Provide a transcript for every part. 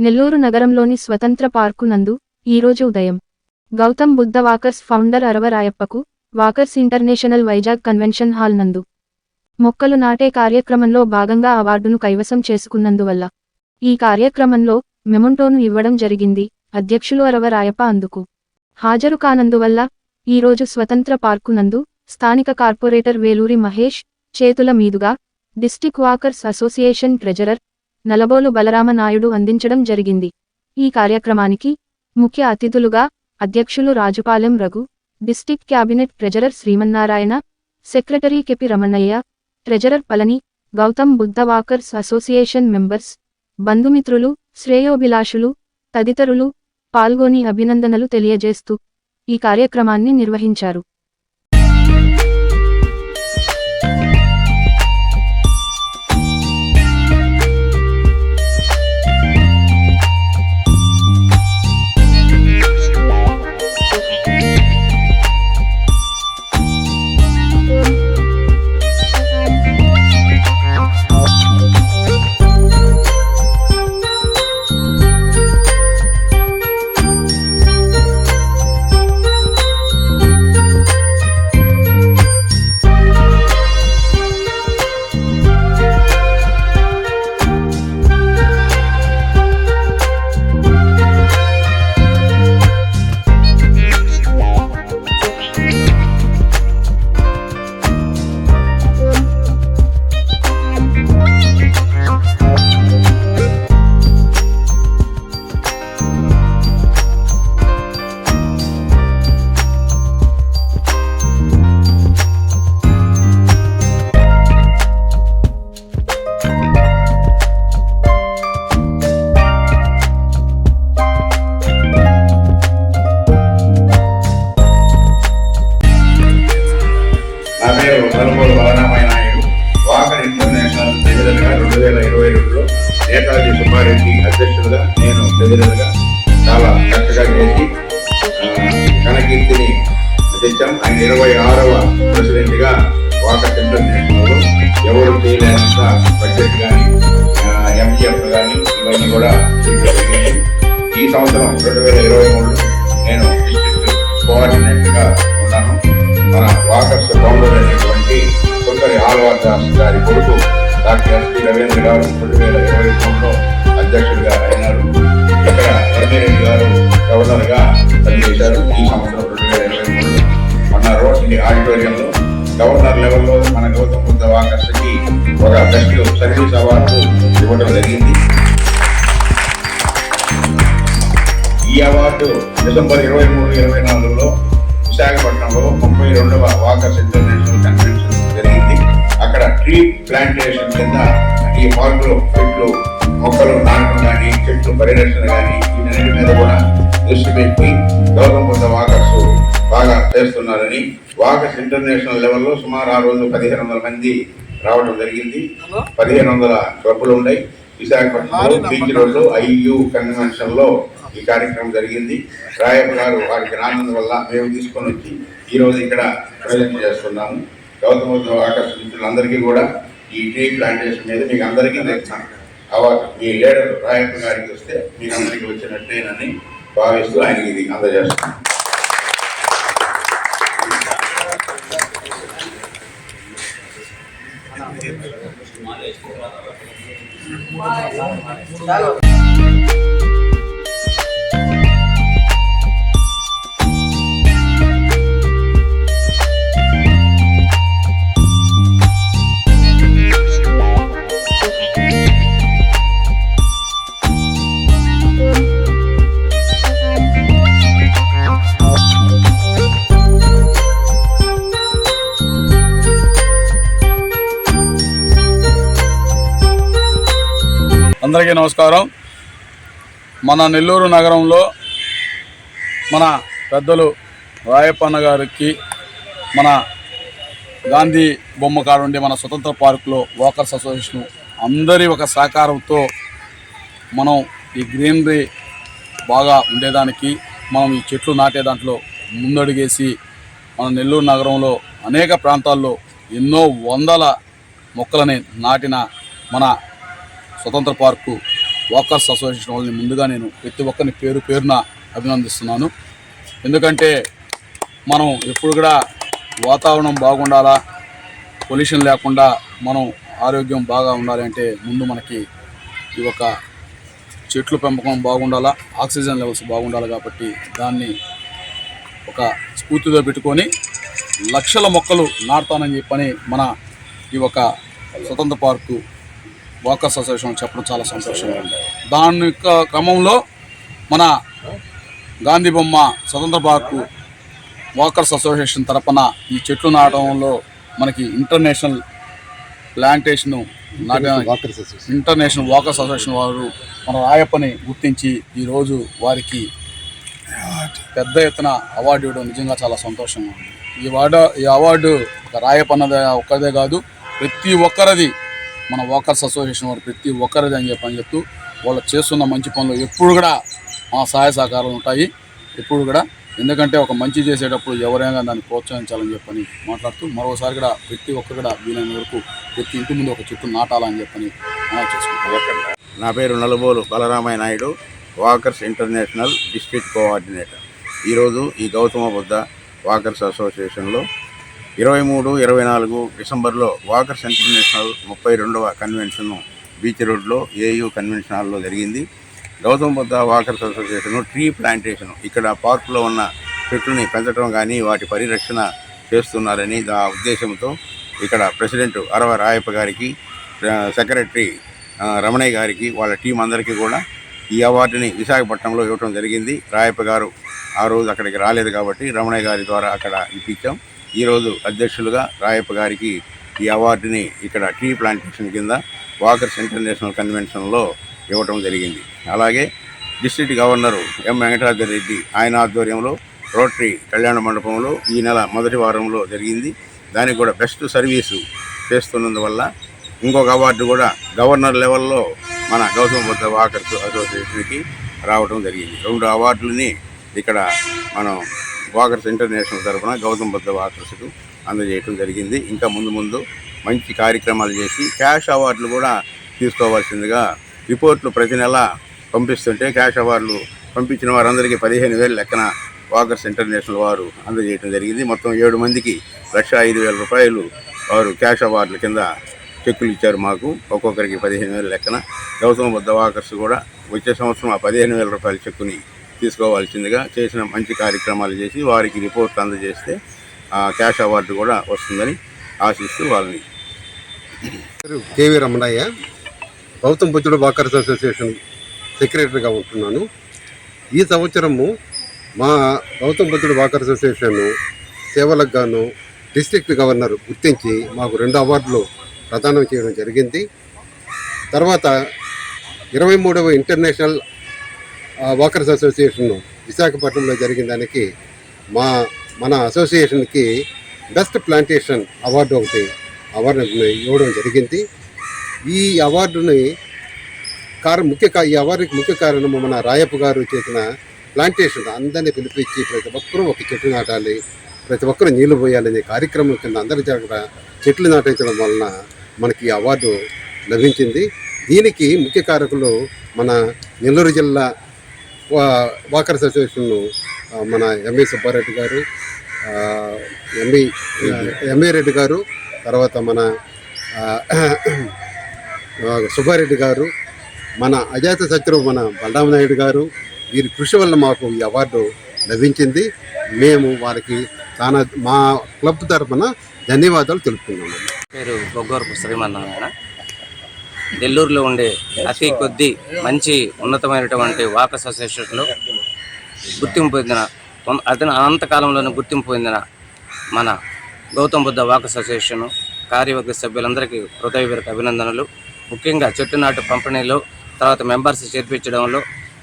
నెల్లూరు నగరంలోని స్వతంత్ర పార్కు నందు ఈరోజు ఉదయం Gautam Buddha walkers founder అరవరాయప్పకు walkers international Vizag convention hall నందు మొక్కలు నాటే కార్యక్రమంలో భాగంగా అవార్డును కైవసం చేసుకున్నందువల్ల ఈ కార్యక్రమంలో మెమొంటోను ఇవ్వడం జరిగింది అధ్యక్షులు అరవరాయప్ప అందుకు హాజరు కానందువల్ల ఈరోజు స్వతంత్ర పార్కు నందు స్థానిక కార్పొరేటర్ వేలూరి మహేష్ చేతుల మీదుగా district walkers association treasurer Nalabolu Balarama Naidu అందించడం జరిగింది. ఈ కార్యక్రమానికి ముఖ్య అతిథులుగా అధ్యక్షులు Rajupalem Raghu district cabinet treasurer Srimannarayana secretary KP Ramanaiah treasurer Palani Gautam Buddha walkers association members బంధుమిత్రులు శ్రేయోభిలాషులు తదితరులు పాల్గొని అభినందనలు తెలియజేస్తూ ఈ కార్యక్రమాన్ని నిర్వహించారు. ఇరవై ఆరవ ప్రెసిడెంట్గా వాకర్ ఇంటర్నేషనల్లో ఎవరు చేయలేనంత బడ్జెట్ కానీ ఎంజిఎఫ్ కానీ ఇవన్నీ కూడా ఈ సంవత్సరం రెండు వేల ఇరవై మూడు నేను డిస్ట్రిక్ట్ కోఆర్డినేటర్గా ఉన్నాను. మన వాకర్స్ ఫౌండర్ అనేటువంటి కొందరి ఆల్వార్ దాస్ గారి కొడుకు డాక్టర్ ఎస్పి రవీంద్ర గారు రెండు వేల ఇరవై మూడులో అధ్యక్షుడిగా అయినారు. ఇక్కడ ఎమ్మెల్యేరెడ్డి గారు గవర్నర్గా పనిచేశారు. ఈ సంవత్సరం రెండు వేల ఇరవై మూడు మన రోడ్ని ఆడిటోరియంలో గవర్నర్ లెవెల్లో మన గౌతమ్ బుద్ధ వాకర్స్కి ఒక బెస్ట్ సర్వీస్ అవార్డు ఇవ్వడం జరిగింది. ఈ అవార్డు డిసెంబర్ ఇరవై మూడు ఇరవై నాలుగులో విశాఖపట్నంలో ముప్పై రెండవ వాకర్స్ ఇంటర్నేషనల్ కన్వెన్షన్ జరిగింది. అక్కడ ట్రీ ప్లాంటేషన్ కింద ఈ పార్కులో చెట్లు మొక్కలు నాటడం కానీ చెట్లు పరిరక్షణ కానీ వీటన్నిటి మీద కూడా దృష్టి పెట్టి గౌతమ్ బుద్ధ వాకర్స్ చేస్తున్నారని వాకర్స్ ఇంటర్నేషనల్ లెవెల్లో సుమారు ఆ రోజు పదిహేను వందల మంది రావడం జరిగింది. పదిహేను వందల క్లబ్బులు ఉన్నాయి. విశాఖపట్నంలో బీచ్ రోడ్లో ఐయు కన్వెన్షన్లో ఈ కార్యక్రమం జరిగింది. రాయప్ప గారు వారికి రానందు వల్ల మేము తీసుకొని వచ్చి ఈ రోజు ఇక్కడ ప్రజెంట్ చేస్తున్నాము. గౌతమ ఆకర్షితులందరికీ కూడా ఈ ట్రీ ప్లాంటేషన్ మీద మీకు అందరికీ అవార్డు మీ లీడర్ రాయప్ప గారికి వస్తే మీకు అందరికీ వచ్చినట్టేనని భావిస్తూ ఆయనకి ఇది nyala. అందరికీ నమస్కారం. మన నెల్లూరు నగరంలో మన పెద్దలు రాయప్పన్న గారికి మన గాంధీ బొమ్మ కాడుండి ఉండే మన స్వతంత్ర పార్కులో వాకర్స్ అసోసియేషన్ అందరి ఒక సహకారంతో మనం ఈ గ్రీనరీ బాగా ఉండేదానికి మనం ఈ చెట్లు నాటే దాంట్లో ముందడుగేసి మన నెల్లూరు నగరంలో అనేక ప్రాంతాల్లో ఎన్నో వందల మొక్కలని నాటిన మన స్వతంత్ర పార్కు వాకర్స్ అసోసియేషన్ వాళ్ళని ముందుగా నేను ప్రతి ఒక్కరిని పేరు పేరున అభినందిస్తున్నాను. ఎందుకంటే మనం ఎప్పుడు కూడా వాతావరణం బాగుండాలా పొల్యూషన్ లేకుండా మనం ఆరోగ్యం బాగా ఉండాలి అంటే ముందు మనకి ఈ యొక్క చెట్లు పెంపకం బాగుండాలా ఆక్సిజన్ లెవెల్స్ బాగుండాలి కాబట్టి దాన్ని ఒక స్ఫూర్తితో పెట్టుకొని లక్షల మొక్కలు నాటుతానని చెప్పని మన ఈ యొక్క స్వతంత్ర పార్కు వాకర్స్ అసోసియేషన్ చెప్పడం చాలా సంతోషంగా ఉంది. దాని యొక్క క్రమంలో మన గాంధీ బొమ్మ స్వతంత్ర పార్కు వాకర్స్ అసోసియేషన్ తరపున ఈ చెట్లు నాటడంలో మనకి international plantation international walkers association వారు మన రాయప్పని గుర్తించి ఈరోజు వారికి పెద్ద ఎత్తున అవార్డు ఇవ్వడం నిజంగా చాలా సంతోషంగా ఉంది. ఈ అవార్డు ఈ అవార్డు అన్నదే ఒక్కదే కాదు ప్రతి ఒక్కరిది మన వాకర్స్ అసోసియేషన్ వారు ప్రతి ఒక్కరిది అని చెప్పని చెప్తూ వాళ్ళు చేస్తున్న మంచి పనులు ఎప్పుడు కూడా మా సహాయ సహకారాలు ఉంటాయి. ఎప్పుడు కూడా ఎందుకంటే ఒక మంచి చేసేటప్పుడు ఎవరైనా దాన్ని ప్రోత్సహించాలని చెప్పని మాట్లాడుతూ మరోసారి కూడా ప్రతి ఒక్కరు కూడా వీలైన వరకు ప్రతి ఇంటి ముందు ఒక చెట్టు నాటాలని చెప్పని చేసుకుంటాం. నా పేరు Nalubolu Balaramaiah Naidu walkers international district coordinator. ఈరోజు ఈ గౌతమ బుద్ధ వాకర్స్ అసోసియేషన్లో ఇరవై మూడు ఇరవై నాలుగు డిసెంబర్లో వాకర్స్ ఇంటర్నేషనల్ ముప్పై రెండవ కన్వెన్షన్ బీచ్ రోడ్లో ఏయూ కన్వెన్షన్ హాల్లో జరిగింది. Gautama Buddha walkers association tree plantation ఇక్కడ పార్కులో ఉన్న చెట్లని పెంచడం కానీ వాటి పరిరక్షణ చేస్తున్నారని ఆ ఉద్దేశంతో ఇక్కడ ప్రెసిడెంట్ అరవ రాయప్ప గారికి సెక్రటరీ రమణయ్య గారికి వాళ్ళ టీం అందరికీ కూడా ఈ అవార్డుని విశాఖపట్నంలో ఇవ్వడం జరిగింది. రాయప్ప గారు ఆ రోజు అక్కడికి రాలేదు కాబట్టి రమణయ్య గారి ద్వారా అక్కడ ఇప్పించాం. ఈరోజు అధ్యక్షులుగా రాయప్ప గారికి ఈ అవార్డుని ఇక్కడ ట్రీ ప్లాంటేషన్ కింద వాకర్స్ ఇంటర్నేషనల్ కన్వెన్షన్లో ఇవ్వటం జరిగింది. అలాగే district governor M Venkatadri Reddy ఆయన ఆధ్వర్యంలో రోటరీ కళ్యాణ మండపంలో ఈ నెల మొదటి వారంలో జరిగింది. దానికి కూడా బెస్ట్ సర్వీసు చేస్తున్నందువల్ల ఇంకొక అవార్డు కూడా గవర్నర్ లెవెల్లో మన గౌతమ బుద్ధ వాకర్స్ అసోసియేషన్కి రావడం జరిగింది. రెండు అవార్డులని ఇక్కడ మనం వాకర్స్ ఇంటర్నేషనల్ తరఫున గౌతమ బుద్ధ వాకర్స్కు అందజేయటం జరిగింది. ఇంకా ముందు ముందు మంచి కార్యక్రమాలు చేసి క్యాష్ అవార్డులు కూడా తీసుకోవాల్సిందిగా రిపోర్ట్లు ప్రతి నెల పంపిస్తుంటే క్యాష్ అవార్డులు పంపించిన వారందరికీ పదిహేను వేల లెక్కన వాకర్స్ ఇంటర్నేషనల్ వారు అందజేయడం జరిగింది. మొత్తం ఏడు మందికి లక్ష ఐదు వేల రూపాయలు వారు క్యాష్ అవార్డుల కింద చెక్కులు ఇచ్చారు మాకు. ఒక్కొక్కరికి పదిహేను వేల లెక్కన గౌతమ బుద్ధ వాకర్స్ కూడా వచ్చే సంవత్సరం ఆ పదిహేను వేల రూపాయల చెక్కుని తీసుకోవాల్సిందిగా చేసిన మంచి కార్యక్రమాలు చేసి వారికి రిపోర్ట్ అందజేస్తే ఆ క్యాష్ అవార్డు కూడా వస్తుందని ఆశిస్తూ వాళ్ళని. పేరు కేవీ రమణయ్య. గౌతమ్ బుద్ధుడు వాకర్స్ అసోసియేషన్ సెక్రటరీగా ఉంటున్నాను. ఈ సంవత్సరము మా గౌతమ్ బుద్ధుడు వాకర్ అసోసియేషన్ సేవలకు గాను డిస్ట్రిక్ట్ గవర్నర్ గుర్తించి మాకు రెండు అవార్డులు ప్రదానం చేయడం జరిగింది. తర్వాత ఇరవై మూడవ ఇంటర్నేషనల్ వాకర్స్ అసోసియేషన్ విశాఖపట్నంలో జరిగిన దానికి మా మన అసోసియేషన్కి బెస్ట్ ప్లాంటేషన్ అవార్డు ఒకటి అవార్డు ఇవ్వడం జరిగింది. ఈ అవార్డుని కారణం ముఖ్య ఈ అవార్డుకి ముఖ్య కారణం మన రాయప్ప గారు చేసిన ప్లాంటేషన్. అందరినీ పిలిపించి ప్రతి ఒక్కరూ ఒక చెట్టు నాటాలి ప్రతి ఒక్కరూ నీళ్ళు పోయాలనే కార్యక్రమం కింద అందరి జాగ్రత్త చెట్లు నాటించడం వలన మనకి ఈ అవార్డు లభించింది. దీనికి ముఖ్య కారకులు మన నెల్లూరు జిల్లా వాకర్స్ అసోసియేషన్ మన ఎంఏ సుబ్బారెడ్డి గారు ఆ, ఎంఈ ఎంఏ రెడ్డి గారు తర్వాత మన సుబ్బారెడ్డి గారు మన అజాత శత్రు మన బలరామనాయుడు గారు వీరి కృషి వల్ల మాకు ఈ అవార్డు లభించింది. మేము వారికి చాలా మా క్లబ్ తరఫున ధన్యవాదాలు తెలుపుతున్నాము. పేరు బొగ్గోరపు శ్రీమన్నారాయణ. నెల్లూరులో ఉండే అతి కొద్ది మంచి ఉన్నతమైనటువంటి వాక్ అసోసియేషన్లో గుర్తింపు పొందిన అతను అనంతకాలంలోనే గుర్తింపు పొందిన మన గౌతమ్ బుద్ధ వాక్ అసోసియేషన్ కార్యవర్గ సభ్యులందరికీ హృదయపూర్వక అభినందనలు. ముఖ్యంగా చెట్టు నాటు పంపిణీలో తర్వాత మెంబర్స్ చేర్పించడంలో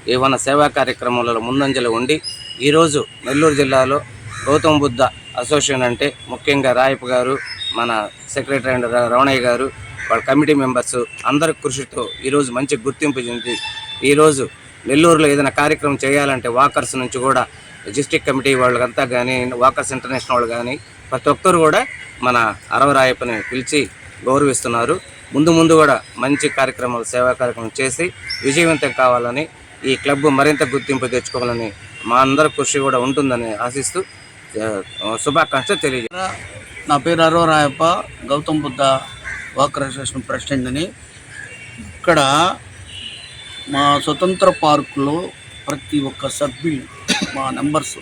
ఏమైనా సేవా కార్యక్రమాలలో ముందంజలో ఉండి ఈరోజు నెల్లూరు జిల్లాలో గౌతమ్ బుద్ధ అసోసియేషన్ అంటే ముఖ్యంగా రాయపు గారు మన సెక్రటరీ అండ్ రవణయ్య గారు వాళ్ళ కమిటీ మెంబర్స్ అందరి కృషితో ఈరోజు మంచి గుర్తింపు చెంది ఈరోజు నెల్లూరులో ఏదైనా కార్యక్రమం చేయాలంటే వాకర్స్ నుంచి కూడా డిస్ట్రిక్ట్ కమిటీ వాళ్ళకంతా కానీ వాకర్స్ ఇంటర్నేషనల్ వాళ్ళు కానీ ప్రతి ఒక్కరు కూడా మన అరవరాయప్పని పిలిచి గౌరవిస్తున్నారు. ముందు ముందు కూడా మంచి కార్యక్రమాలు సేవా కార్యక్రమం చేసి విజయవంతం కావాలని ఈ క్లబ్ మరింత గుర్తింపు తెచ్చుకోవాలని మా అందరి కృషి కూడా ఉంటుందని ఆశిస్తూ శుభాకాంక్షలు తెలియజేస్తాను నా పేరు అరవరాయప్ప గౌతమ్ బుద్ధ వాకర్ అసోసియేషన్ ప్రెసిడెంట్ని ఇక్కడ మా స్వతంత్ర పార్కులో ప్రతి ఒక్క సభ్యులు మా నెంబర్స్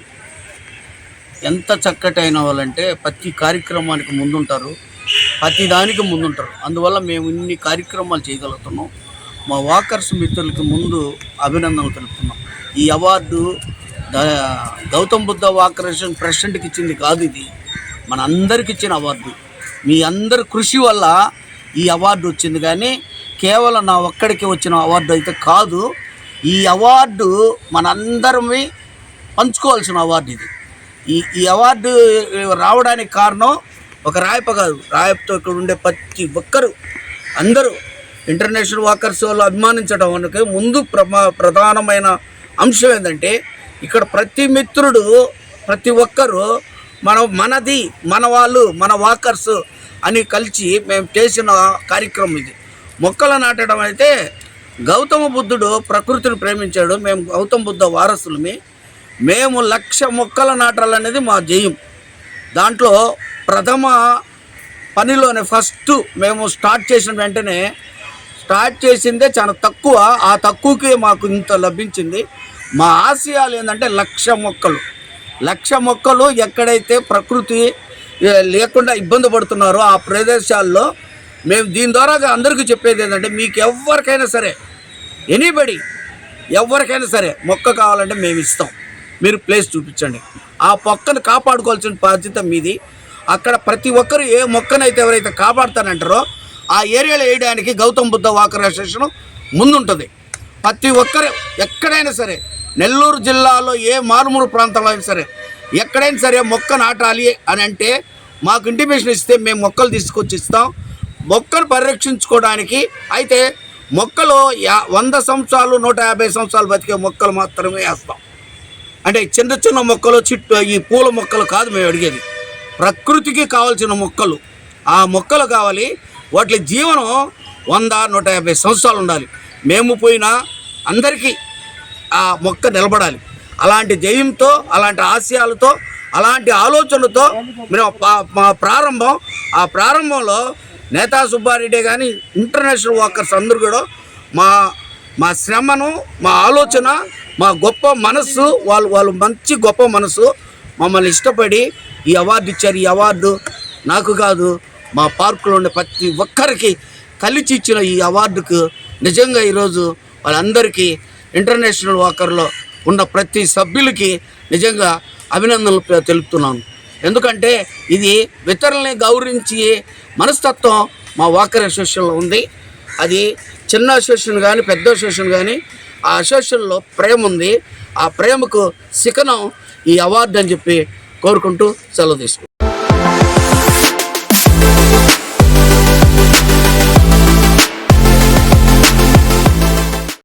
ఎంత చక్కటి అయిన వాళ్ళంటే ప్రతి కార్యక్రమానికి ముందుంటారు ప్రతి దానికి ముందుంటారు. అందువల్ల మేము ఇన్ని కార్యక్రమాలు చేయగలుగుతున్నాం. మా వాకర్స్ మిత్రులకి ముందు అభినందనలు తెలుపుతున్నాం. ఈ అవార్డు గౌతమ్ బుద్ధ వాకరేషన్ ప్రెసిడెంట్కి ఇచ్చింది కాదు ఇది. మన అందరికి ఇచ్చిన అవార్డు. మీ అందరి కృషి వల్ల ఈ అవార్డు వచ్చింది కానీ కేవలం నా ఒక్కడికి వచ్చిన అవార్డు అయితే కాదు. ఈ అవార్డు మనందరమే పంచుకోవాల్సిన అవార్డు ఇది. ఈ ఈ అవార్డు రావడానికి కారణం ఒక రాయప కాదు రాయపతో ఇక్కడ ఉండే ప్రతి ఒక్కరు అందరూ ఇంటర్నేషనల్ వాకర్స్ వాళ్ళు అభిమానించడం వరకు ముందు ప్రమా ప్రధానమైన అంశం ఏంటంటే ఇక్కడ ప్రతి మిత్రుడు ప్రతి ఒక్కరు మన మనది మన వాళ్ళు మన వాకర్స్ అని కలిసి మేము చేసిన కార్యక్రమం ఇది. మొక్కలు నాటడం అయితే గౌతమ బుద్ధుడు ప్రకృతిని ప్రేమించాడు. మేము గౌతమ బుద్ధ వారసులమి. మేము లక్ష మొక్కలు నాటాలనేది మా జయం. దాంట్లో ప్రథమ పనిలోనే ఫస్ట్ మేము స్టార్ట్ చేసిన వెంటనే స్టార్ట్ చేసిందే చాలా తక్కువ. ఆ తక్కువకి మాకు ఇంత లభించింది. మా ఆశయాలు ఏంటంటే లక్ష మొక్కలు. లక్ష మొక్కలు ఎక్కడైతే ప్రకృతి లేకుండా ఇబ్బంది పడుతున్నారో ఆ ప్రదేశాల్లో. మేము దీని ద్వారా అందరికీ చెప్పేది ఏంటంటే మీకు ఎవరికైనా సరే ఎనీబడి ఎవరికైనా సరే మొక్క కావాలంటే మేము ఇస్తాం. మీరు ప్లేస్ చూపించండి. ఆ మొక్కను కాపాడుకోవాల్సిన బాధ్యత మీది. అక్కడ ప్రతి ఒక్కరు ఏ మొక్కనైతే ఎవరైతే కాపాడుతానంటారో ఆ ఏరియాలో వేయడానికి గౌతమ్ బుద్ధ వాకర్ అసోసియేషన్ ముందుంటుంది. ప్రతి ఒక్కరు ఎక్కడైనా సరే నెల్లూరు జిల్లాలో ఏ మారుమూరు ప్రాంతంలో అయినా సరే ఎక్కడైనా సరే మొక్క నాటాలి అని అంటే మాకు ఇంటిమేషన్ ఇస్తే మేము మొక్కలు తీసుకొచ్చి ఇస్తాం మొక్కను పరిరక్షించుకోవడానికి అయితే మొక్కలు యా వంద సంవత్సరాలు నూట యాభై సంవత్సరాలు బతికే మొక్కలు మాత్రమే వేస్తాం. అంటే చిన్న చిన్న మొక్కలు చిట్టు ఈ పూల మొక్కలు కాదు మేము అడిగేది. ప్రకృతికి కావాల్సిన మొక్కలు. ఆ మొక్కలు కావాలి. వాటి జీవనం వంద నూట యాభై సంవత్సరాలు ఉండాలి. మేము పోయినా అందరికీ ఆ మొక్క నిలబడాలి. అలాంటి జయంతో అలాంటి ఆశయాలతో అలాంటి ఆలోచనలతో మేము పా- మా ప్రారంభం ఆ ప్రారంభంలో నేతా సుబ్బారెడ్డి కానీ ఇంటర్నేషనల్ వర్కర్స్ అందరూ కూడా మా మా శ్రమను మా ఆలోచన మా గొప్ప మనస్సు వాళ్ళు వాళ్ళు మంచి గొప్ప మనసు మమ్మల్ని ఇష్టపడి ఈ అవార్డు ఇచ్చారు. ఈ అవార్డు నాకు కాదు మా పార్కులో ఉండే ప్రతి ఒక్కరికి కలిసి ఇచ్చిన ఈ అవార్డుకు నిజంగా ఈరోజు వాళ్ళందరికీ ఇంటర్నేషనల్ వాకర్లో ఉన్న ప్రతి సభ్యులకి నిజంగా అభినందనలు తెలుపుతున్నాను. ఎందుకంటే ఇది ఇతరులని గౌరవించి మనస్తత్వం మా వాకర్ అసోసియేషన్లో ఉంది. అది చిన్న అసోసియేషన్ కానీ పెద్ద అసోసియేషన్ కానీ ఆ అసోసియేషన్లో ప్రేమ ఉంది. ఆ ప్రేమకు శిఖనం ఈ అవార్డు అని చెప్పి కోరుకుంటూ సెలవు తీసుకుంటాను